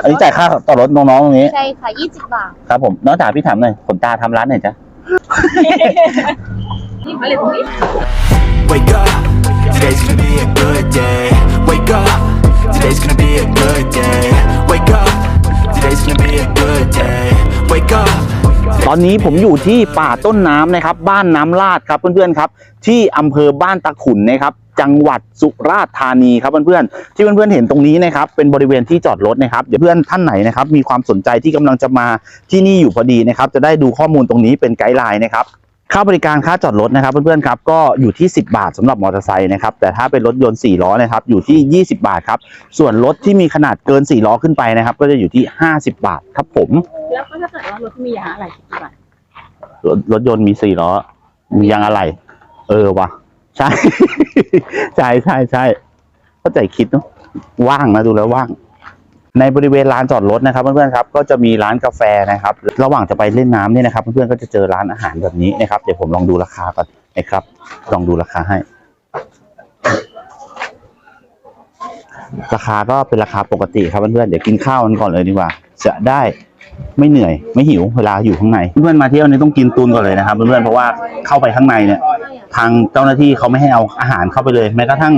อันนี้จ่ายค่าต่อรถน้องๆตรงนี้ ใช่ค่ะยี่สิบบาทครับผม น้องจ๋าพี่ถามหน่อยขนตาทำร้านไหนจ๊ะ นี่ผลิตตรงนี้ Wake up, today's gonna be a good day. Wake up, today's gonna be a good day. Wake up, today's gonna be a good day. Wake up. ตอนนี้ผมอยู่ที่ป่าต้นน้ำนะครับ บ้านน้ำลาดครับเพื่อนๆครับ ที่อำเภอบ้านตะขุนนะครับ จังหวัดสุราษฎร์ธานีครับเพื่อนๆที่เพื่อนๆเห็นตรงนี้นะครับเป็นบริเวณที่จอดรถนะครับเดี๋ยวเพื่อนท่านไหนนะครับมีความสนใจที่กำลังจะมาที่นี่อยู่พอดีนะครับจะได้ดูข้อมูลตรงนี้เป็นไกด์ไลน์นะครับค่าบริการค่าจอดรถนะครับเพื่อนๆครับก็อยู่ที่ 10 บาทสำหรับมอเตอร์ไซค์นะครับแต่ถ้าเป็นรถยนต์4ล้อนะครับอยู่ที่ 20 บาทครับส่วนรถที่มีขนาดเกิน 4 ล้อขึ้นไปนะครับ ก็จะอยู่ที่ 50 บาทครับผม แล้วก็ถ้าเกิดว่ารถมียางอะไรกี่บาทรถรถยนต์มีสี่ล้อมียางอะไร เออวะ ใช่ ใช่ใช่ใช่เข้าใจคิดเนาะว่างนะดูแล้วว่าง ในบริเวณลานจอดรถนะครับเพื่อนๆครับ ก็จะมีร้านกาแฟนะครับ ระหว่างจะไปเล่นน้ำเนี่ยนะครับ เพื่อนๆก็จะเจอร้านอาหารแบบนี้นะครับเดี๋ยวผมลองดูราคาก่อนนะครับ ลองดูราคาให้ ราคาก็เป็นราคาปกติครับเพื่อนๆเดี๋ยวกินข้าวกันก่อนเลยดีกว่า จะได้ไม่เหนื่อยไม่หิวเวลาอยู่ข้างใน เพื่อนๆมาเที่ยวนี่ต้องกินตุนก่อนเลยนะครับ เพื่อนๆเพราะว่าเข้าไปข้างในเนี่ย ทางเจ้าหน้าที่เขาไม่ให้เอาอาหารเข้าไปเลยแม้กระทั่ง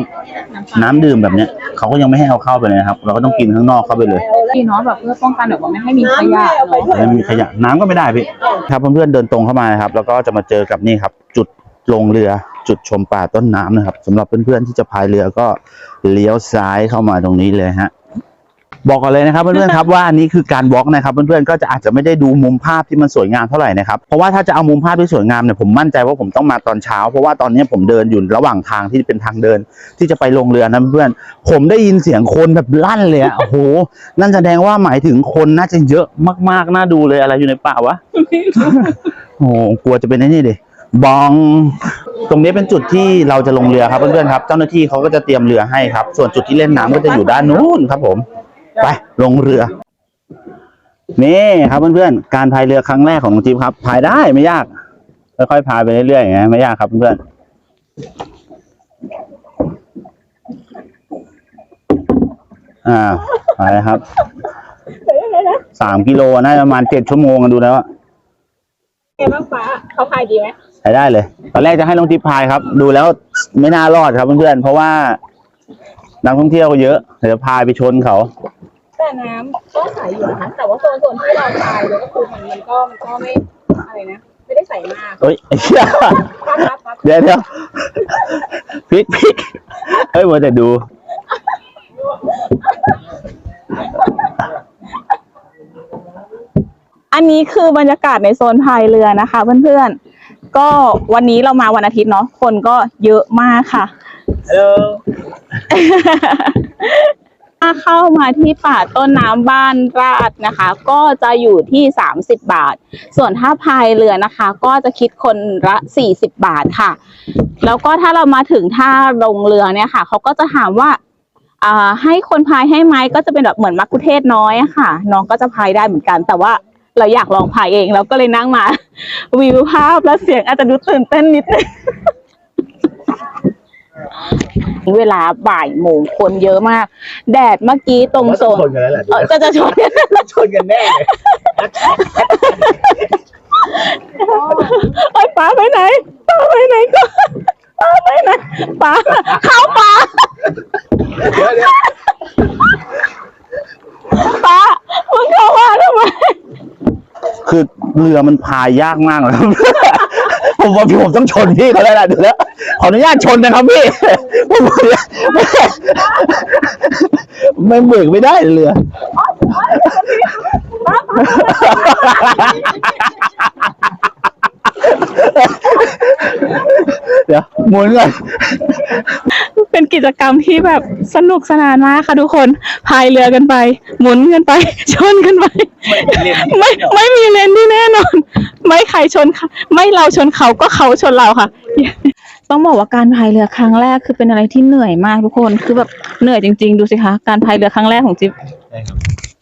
น้ำดื่มแบบเนี้ยเขาก็ยังไม่ให้เอาเข้าไปเลยนะครับ เราก็ต้องกินข้างนอกเข้าไปเลยพี่เนาะแบบเพื่อป้องกันแบบว่าไม่ให้มีขยะเนาะ ไม่มีขยะน้ำก็ไม่ได้พี่ครับเพื่อนๆเดินตรงเข้ามานะครับ แล้วก็จะมาเจอกับนี่ครับ จุดลงเรือจุดชมป่าต้นน้ำนะครับสำหรับเพื่อนๆที่จะพายเรือก็เลี้ยวซ้ายเข้ามาตรงนี้เลยฮะ บอกก่อนเลยนะครับเพื่อนๆครับว่าอันนี้คือการวอล์กนะครับเพื่อนๆก็จะอาจจะไม่ได้ดูมุมภาพที่มันสวยงามเท่าไหร่นะครับเพราะว่าถ้าจะเอามุมภาพที่สวยงามเนี่ยผมมั่นใจว่าผมต้องมาตอนเช้า เพราะว่าตอนนี้ผมเดินอยู่ระหว่างทางที่เป็นทางเดิน ที่จะไปลงเรือนะเพื่อนๆผมได้ยินเสียงคนแบบลั่นเลยอะโอ้โหนั่นแสดงว่าหมายถึงคนน่าจะเยอะมากๆน่าดูเลยอะไรอยู่ในป่าวะโอ้โหกลัวจะเป็นไอ้นี่ดิบอง ตรงนี้เป็นจุดที่เราจะลงเรือครับเพื่อนๆครับ เจ้าหน้าที่เขาก็จะเตรียมเรือให้ครับ ส่วนจุดที่เล่นน้ำก็จะอยู่ด้านนู้นครับผม ไปลงเรือ นี่ครับเพื่อนๆการพายเรือครั้งแรกของน้องจิ๊บครับพายได้ไม่ยากค่อยๆพายไปเรื่อยๆอย่างเงี้ยไม่ยากครับเพื่อนๆอ่าไปครับสามกิโลน่าจะประมาณเจ็ดชั่วโมงกันดูแล้วอะไงบ้างฟ้าเขาพายดีไหมใช้ได้เลย ตอนแรกจะให้น้องทิพย์พายครับ ดูแล้วไม่น่ารอดครับเพื่อนๆเพราะว่า นักท่องเที่ยวเยอะเดี๋ยวพายไปชนเขา แต่น้ำก็ใสอยู่นะคะแต่ว่าโซนโซนที่เราพายเนี่ยก็คือมันมันก็มันก็ไม่อะไรนะไม่ได้ใสมากเฮ้ยไอ้เหี้ยครับครับครับเดี๋ยวเดี๋ยวพลิกพลิกเฮ้ยมัวแต่ดู อันนี้คือบรรยากาศในโซนพายเรือนะคะ เพื่อนๆก็วันนี้เรามาวันอาทิตย์เนาะคนก็เยอะมากค่ะ ถ้าเข้ามาที่ป่าต้นน้ำบ้านราดนะคะ ก็จะอยู่ที่ 30 บาท ส่วนถ้าพายเรือนะคะ ก็จะคิดคนละ 40 บาทค่ะ แล้วก็ถ้าเรามาถึงท่าลงเรือเนี่ยค่ะ เขาก็จะถามว่าให้คนพายให้ไหมก็จะเป็นแบบเหมือนมักคุเทศน้อยอะค่ะ น้องก็จะพายได้เหมือนกัน แต่ว่าเราอยากลองพายเองเราก็เลยนั่งมา วิวภาพและเสียงอาจจะดูตื่นเต้นนิดนึง เวลาบ่ายโมงคนเยอะมาก แดดเมื่อกี้ตรงโซนชนกันแล้วแหละเออก็จะชนชนกันแน่เลยไอ้ยป้าไปไหนป้าไปไหนก็ป้าไปไหนป้าเข้าป่าป้ามึงเข้ามาทำไมคือเรือมันพายยากมากเลยครับ ผมว่าพี่ผมต้องชนพี่เขาแล้วล่ะเดี๋ยวแล้วข ออนุญาตชนนะครับพี่ผมขออนุญาตไม่เบรกไม่ได้เรือเดี๋ยวหมุนก่อนเป็นกิจกรรมที่แบบสนุกสนานมากค่ะทุกคนพายเรือกันไป หมุนกันไป ชนกันไป ไม่ไม่มีเลนที่แน่นอน ไม่ใครชนค่ะไม่เราชนเขาก็เขาชนเราค่ะ ต้องบอกว่าการพายเรือครั้งแรกคือเป็นอะไรที่เหนื่อยมากทุกคน คือแบบเหนื่อยจริง ๆ ดูสิคะ การพายเรือครั้งแรกของจิ๊บ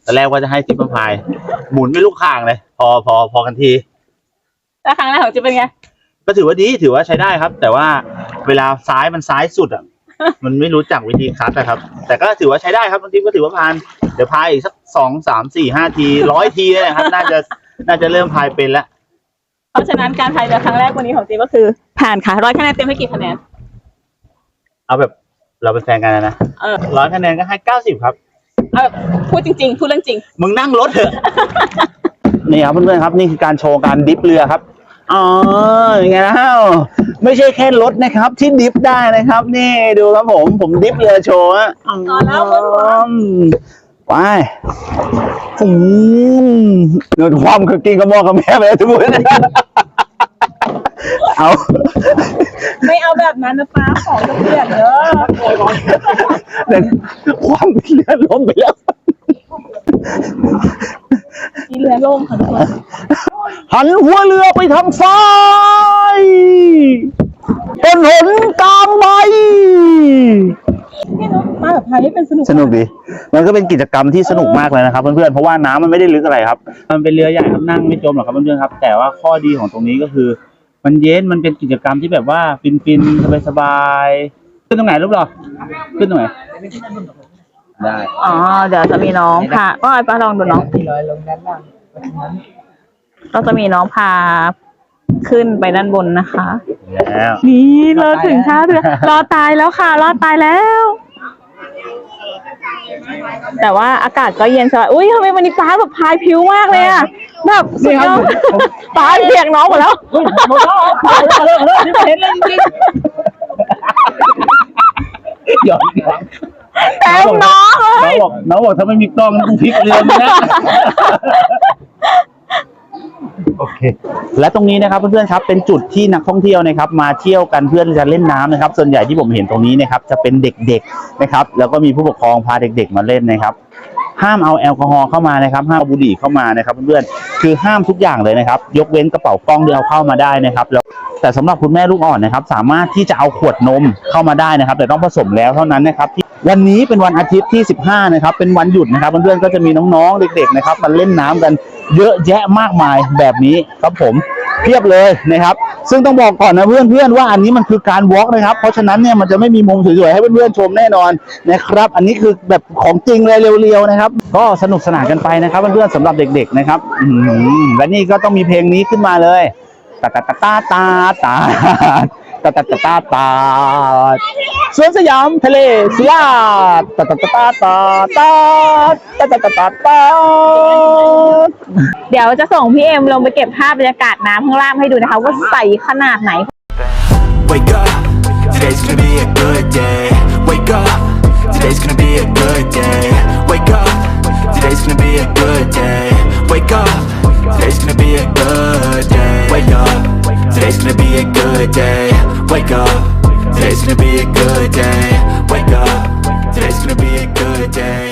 ตอนแรกว่าจะให้ทิปมาพาย หมุนไม่ลูกคางเลย พอพอพอกันที แล้วครั้งแรกของจิ๊บเป็นไง ก็ถือว่าดีถือว่าใช้ได้ครับ แต่ว่าเวลาซ้ายมันซ้ายสุดอะ มันไม่รู้จักวิธีคัดนะครับ แต่ก็ถือว่าใช้ได้ครับบางทีก็ถือว่าผ่านเดี๋ยวพายอีกสักสองสามสี่ห้าทีร้อยทีเลยนะครับ น่าจะน่าจะเริ่มพายเป็นแล้ว เพราะฉะนั้นการพายเรือครั้งแรกวันนี้ของจีก็คือผ่านค่ะร้อยคะแนนเต็มให้กี่คะแนน เอาแบบเราเป็นแฟนกันนะเออ ร้อยคะแนนก็ให้เก้าสิบครับ เอาแบบพูดจริง ๆ พูดเรื่องจริง มึงนั่งรถเถอะ นี่ครับเพื่อนๆครับนี่คือการโชว์การดิฟเรือครับอ๋อยังไงแล้วไม่ใช่แค่รถนะครับ ที่ดิฟได้นะครับ นี่ดูครับผมผมดิฟเรือโชว์ฮะต่อแล้วบนหัว ไปอืมเงินความคือกินกับหมอกับแม่ไปแล้วทุกคนเอา ไม่เอาแบบนั้นนะป้าของจะเปลี่ยนเด้อเดี๋ยวความเรือล้มไปแล้วจีเรือล่มค่ะทุกคนหันหัวเรือไปทางซ้ายเป็นหนตามใบ พี่นุ๊กมาแบบพายให้เป็นสนุกสนุกดี มันก็เป็นกิจกรรมที่สนุกมากเลยนะครับ เพื่อนๆ เพราะว่าน้ำมันไม่ได้ลึกอะไรครับ มันเป็นเรือใหญ่ครับนั่งไม่จมหรอกครับเพื่อนๆครับ แต่ว่าข้อดีของตรงนี้ก็คือ มันเย็นมันเป็นกิจกรรมที่แบบว่าฟินๆสบายๆขึ้นตรงไหนรูปหรอขึ้นตรงไหนได้อ๋อเดี๋ยวจะมีน้องพาก็ไอ้ป้าลองดูน้องเราจะมีน้องพาขึ้นไปด้านบนนะคะ แล้ว นี่เราถึงท่าเรือรอตายแล้วค่ะ รอตายแล้ว แต่ว่าอากาศก็เย็นสบายอุ้ยทำไมวันนี้ป้าแบบพายผิวมากเลยอะแบบสุดยอดป้าเปียกน้องหมดแล้วเห็นเลยจริงหยอกหยอกเต็มน้องเลน้องยบอกน้องบอกถ้าไม่มีกล้องนะกูพลิกเรือมึงนะ โอเค และตรงนี้นะครับเพื่อนๆครับเป็นจุดที่นักท่องเที่ยวนะครับ มาเที่ยวกันเพื่อจะเล่นน้ำนะครับ ส่วนใหญ่ที่ผมเห็นตรงนี้นะครับ จะเป็นเด็กๆนะครับ แล้วก็มีผู้ปกครองพาเด็ก ๆ มาเล่นนะครับห้ามเอาแอลกอฮอล์เข้ามานะครับห้ามบุหรี่เข้ามานะครับเพื่อนๆคือห้ามทุกอย่างเลยนะครับ ยกเว้นกระเป๋ากล้องที่เอาเข้ามาได้นะครับ แล้วแต่สำหรับคุณแม่ลูกอ่อนนะครับ สามารถที่จะเอาขวดนมเข้ามาได้นะครับ แต่ต้องผสมแล้วเท่านั้นนะครับที่ วันนี้เป็นวันอาทิตย์ที่ 15 นะครับ เป็นวันหยุดนะครับ เพื่อนๆ ก็จะมีน้องๆ เด็กๆ นะครับมาเล่นน้ำกันเยอะแยะมากมายแบบนี้ครับผมเพียบเลยนะครับ ซึ่งต้องบอกก่อนนะเพื่อนๆ ว่าอันนี้มันคือการวอล์กนะครับ เพราะฉะนั้นเนี่ยมันจะไม่มีมุมสวยๆ ให้เพื่อนๆ ชมแน่นอนนะครับ อันนี้คือแบบของจริงเลยเรียวๆ นะครับ ก็สนุกสนานกันไปนะครับเพื่อนๆสำหรับเด็กๆ นะครับอืและนี่ก็ต้องมีเพลงนี้ขึ้นมาเลยตาตาตาตาตา ตาตาตาตาตาสวนสยามทะเลสุราษฎร์ตาตาตาตาตาตาตาตาตาตาตาเดี๋ยวจะส่งพี่เอ็มลงไปเก็บภาพบรรยากาศน้ำข้างล่างให้ดูนะคะ ว่าใสขนาดไหน Wake up today's gonna be a good day Wake up today's gonna today's gonna be a good day. Wake up, today's gonna be a good day. Wake up, today's gonna be a good day.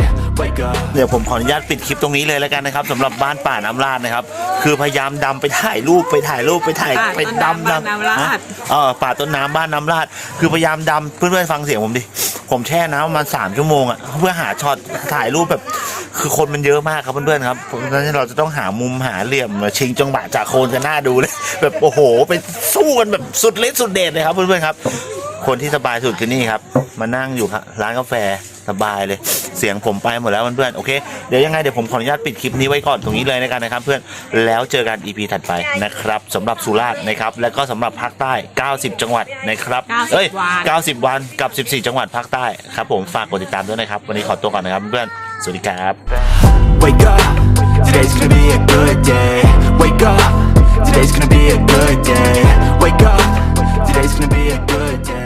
Wake up. เดี๋ยวผมขออนุญาตปิดคลิปตรงนี้เลยแล้วกันนะครับสำหรับบ้านป่าน้ำลาดนะครับ คือพยายามดำไปถ่ายรูปไปถ่ายรูปไปถ่ายป่าไปต้นน้ำดำบ้านน้ำลาด ฮะเออป่าต้นน้ำบ้านน้ำลาด คือพยายามดำเพื่อนๆฟังเสียงผมดิผมแช่น้ำประมาณสามชั่วโมงอะเพื่อหาช็อตถ่ายรูปแบบ คือคนมันเยอะมากครับเพื่อนๆครับเพราะฉะนั้นเราจะต้องหามุมหาเหลี่ยมมาชิงจังหวะจากโคนกันหน้าดูเลย แบบโอ้โหไปสู้กันแบบสุดฤทธิ์สุดเดชเลยครับเพื่อนๆครับ คนที่สบายสุดคือนี่ครับมานั่งอยู่ครับร้านกาแฟสบายเลยเสียงผมไปหมดแล้วเพื่อนๆโอเคเดี๋ยวยังไงเดี๋ยวผมขออนุญาตปิดคลิปนี้ไว้ก่อนตรงนี้เลยในกันนะครับเพื่อนแล้วเจอกัน EP ถัดไปนะครับสำหรับสุราษฎร์นะครับแล้วก็สำหรับภาคใต้ 90 จังหวัดนะครับ90เอ้ยวัน90 วันกับ 14 จังหวัดภาคใต้ครับผมฝากกดติดตามด้วยนะครับ วันนี้ขอตัวก่อนนะครับเพื่อนๆ สวัสดีครับ Wake up. Today's gonna be a good day. Wake up. Today's gonna be a good day. Wake up. Today's gonna be a good day.